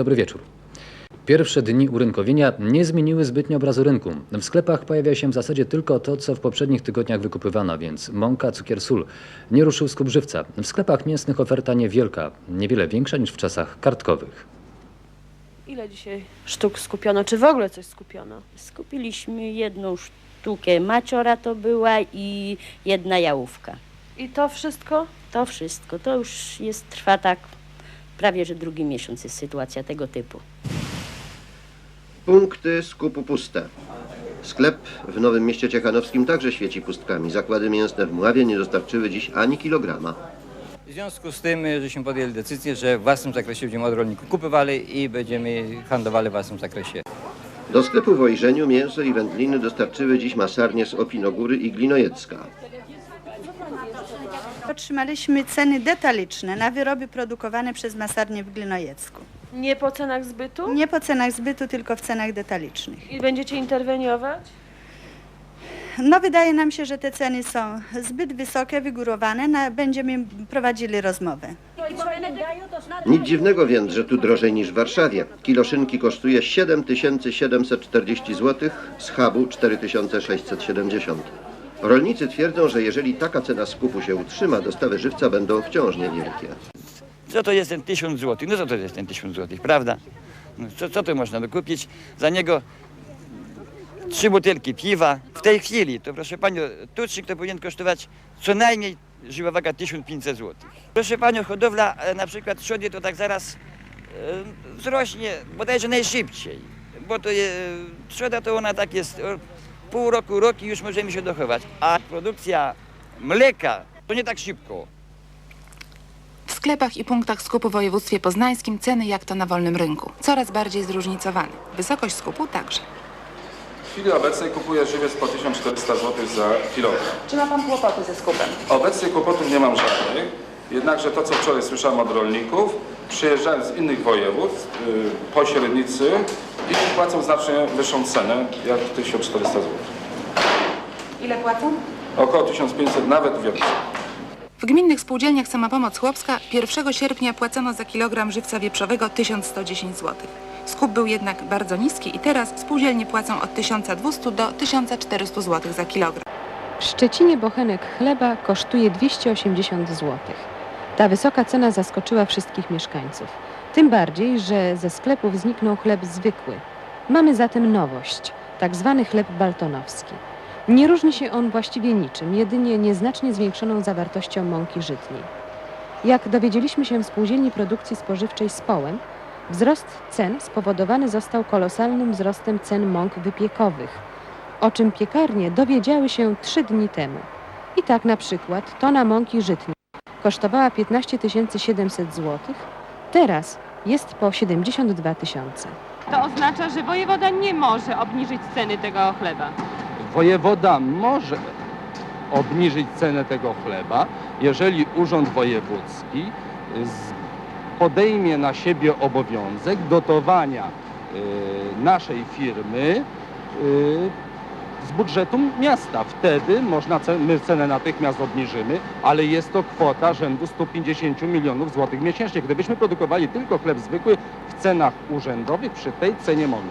Dobry wieczór. Pierwsze dni urynkowienia nie zmieniły zbytnio obrazu rynku. W sklepach pojawia się w zasadzie tylko to, co w poprzednich tygodniach wykupywano, więc mąka, cukier, sól. Nie ruszył skup żywca. W sklepach mięsnych oferta niewielka, niewiele większa niż w czasach kartkowych. Ile dzisiaj sztuk skupiono? Czy w ogóle coś skupiono? Skupiliśmy jedną sztukę maciora to była i jedna jałówka. I to wszystko? To wszystko. To już jest, trwa tak prawie, że drugi miesiąc jest sytuacja tego typu. Punkty skupu puste. Sklep w Nowym Mieście Ciechanowskim także świeci pustkami. Zakłady mięsne w Mławie nie dostarczyły dziś ani kilograma. W związku z tym, żeśmy podjęli decyzję, że w własnym zakresie będziemy od rolników kupowali i będziemy handlowali w własnym zakresie. Do sklepu w Ojrzeniu mięso i wędliny dostarczyły dziś masarnie z Opinogóry i Glinojecka. Otrzymaliśmy ceny detaliczne na wyroby produkowane przez masarnię w Glinojecku. Nie po cenach zbytu? Nie po cenach zbytu, tylko w cenach detalicznych. I będziecie interweniować? No wydaje nam się, że te ceny są zbyt wysokie, wygórowane. Na, będziemy prowadzili rozmowę. Nic dziwnego więc, że tu drożej niż w Warszawie. Kilo szynki kosztuje 7740 zł, z hubu 4670. Rolnicy twierdzą, że jeżeli taka cena skupu się utrzyma, dostawy żywca będą wciąż niewielkie. Co to jest ten tysiąc złotych? No co to jest ten tysiąc złotych, prawda? No, co, co to można by kupić? Za niego trzy butelki piwa. W tej chwili, to proszę Panią, tuczyk to powinien kosztować co najmniej żywa waga 1500 złotych. Proszę Panią, hodowla e, na przykład trzody to tak zaraz e, wzrośnie bodajże najszybciej. Bo to je, trzoda to ona tak jest e, pół roku, rok i już możemy się dochować. A produkcja mleka to nie tak szybko. W sklepach i punktach skupu w województwie poznańskim ceny jak to na wolnym rynku. Coraz bardziej zróżnicowane. Wysokość skupu także. W chwili obecnej kupuję żywiec po 1400 zł za kilogram. Czy ma pan kłopoty ze skupem? Obecnie kłopotów nie mam żadnych, jednakże to co wczoraj słyszałem od rolników, przyjeżdżają z innych województw, yy, pośrednicy i płacą znacznie wyższą cenę jak 1400 zł. Ile płacą? Około 1500 nawet więcej. W gminnych spółdzielniach Samopomoc Chłopska 1 sierpnia płacono za kilogram żywca wieprzowego 1110 zł. Skup był jednak bardzo niski i teraz spółdzielnie płacą od 1200 do 1400 zł za kilogram. W Szczecinie bochenek chleba kosztuje 280 zł. Ta wysoka cena zaskoczyła wszystkich mieszkańców. Tym bardziej, że ze sklepów zniknął chleb zwykły. Mamy zatem nowość, tak zwany chleb baltonowski. Nie różni się on właściwie niczym, jedynie nieznacznie zwiększoną zawartością mąki żytniej. Jak dowiedzieliśmy się w Spółdzielni Produkcji Spożywczej z Połem, wzrost cen spowodowany został kolosalnym wzrostem cen mąk wypiekowych, o czym piekarnie dowiedziały się trzy dni temu. I tak na przykład tona mąki żytniej kosztowała 15 700 zł, teraz jest po 72 tysiące. To oznacza, że wojewoda nie może obniżyć ceny tego chleba. Wojewoda może obniżyć cenę tego chleba, jeżeli Urząd Wojewódzki z- podejmie na siebie obowiązek dotowania y, naszej firmy y, z budżetu miasta. Wtedy można ce- my cenę natychmiast obniżymy, ale jest to kwota rzędu 150 milionów złotych miesięcznie. Gdybyśmy produkowali tylko chleb zwykły w cenach urzędowych przy tej cenie mąki.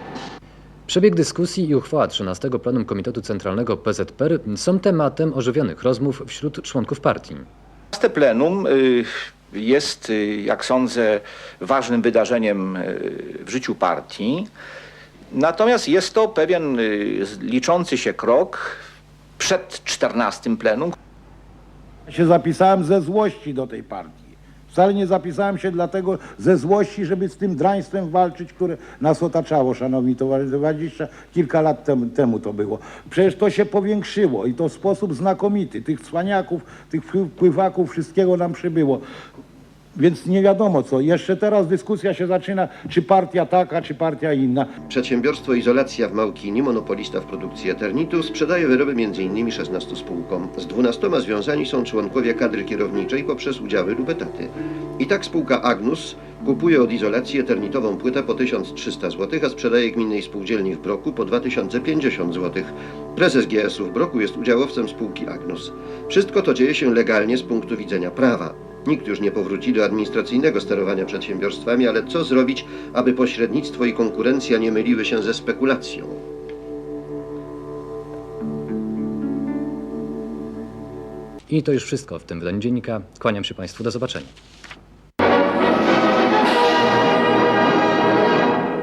Przebieg dyskusji i uchwała 13 Plenum Komitetu Centralnego PZPR są tematem ożywionych rozmów wśród członków partii. 15 plenum y, jest, y, jak sądzę, ważnym wydarzeniem y, w życiu partii. Natomiast jest to pewien y, liczący się krok przed 14 plenum, się zapisałem ze złości do tej partii. Wcale nie zapisałem się dlatego ze złości, żeby z tym draństwem walczyć, które nas otaczało, szanowni towarzysze. Dwadzieścia kilka lat temu, temu to było. Przecież to się powiększyło i to w sposób znakomity. Tych cwaniaków, tych wpływaków, wszystkiego nam przybyło. Więc nie wiadomo co. Jeszcze teraz dyskusja się zaczyna, czy partia taka, czy partia inna. Przedsiębiorstwo Izolacja w Małkini, monopolista w produkcji eternitu, sprzedaje wyroby m.in. 16 spółkom. Z 12 związani są członkowie kadry kierowniczej poprzez udziały lub etaty. I tak spółka Agnus kupuje od Izolacji eternitową płytę po 1300 zł, a sprzedaje gminnej spółdzielni w Broku po 2050 zł. Prezes GS-u w Broku jest udziałowcem spółki Agnus. Wszystko to dzieje się legalnie z punktu widzenia prawa. Nikt już nie powróci do administracyjnego sterowania przedsiębiorstwami, ale co zrobić, aby pośrednictwo i konkurencja nie myliły się ze spekulacją? I to już wszystko w tym wydaniu dziennika. Kłaniam się Państwu. Do zobaczenia.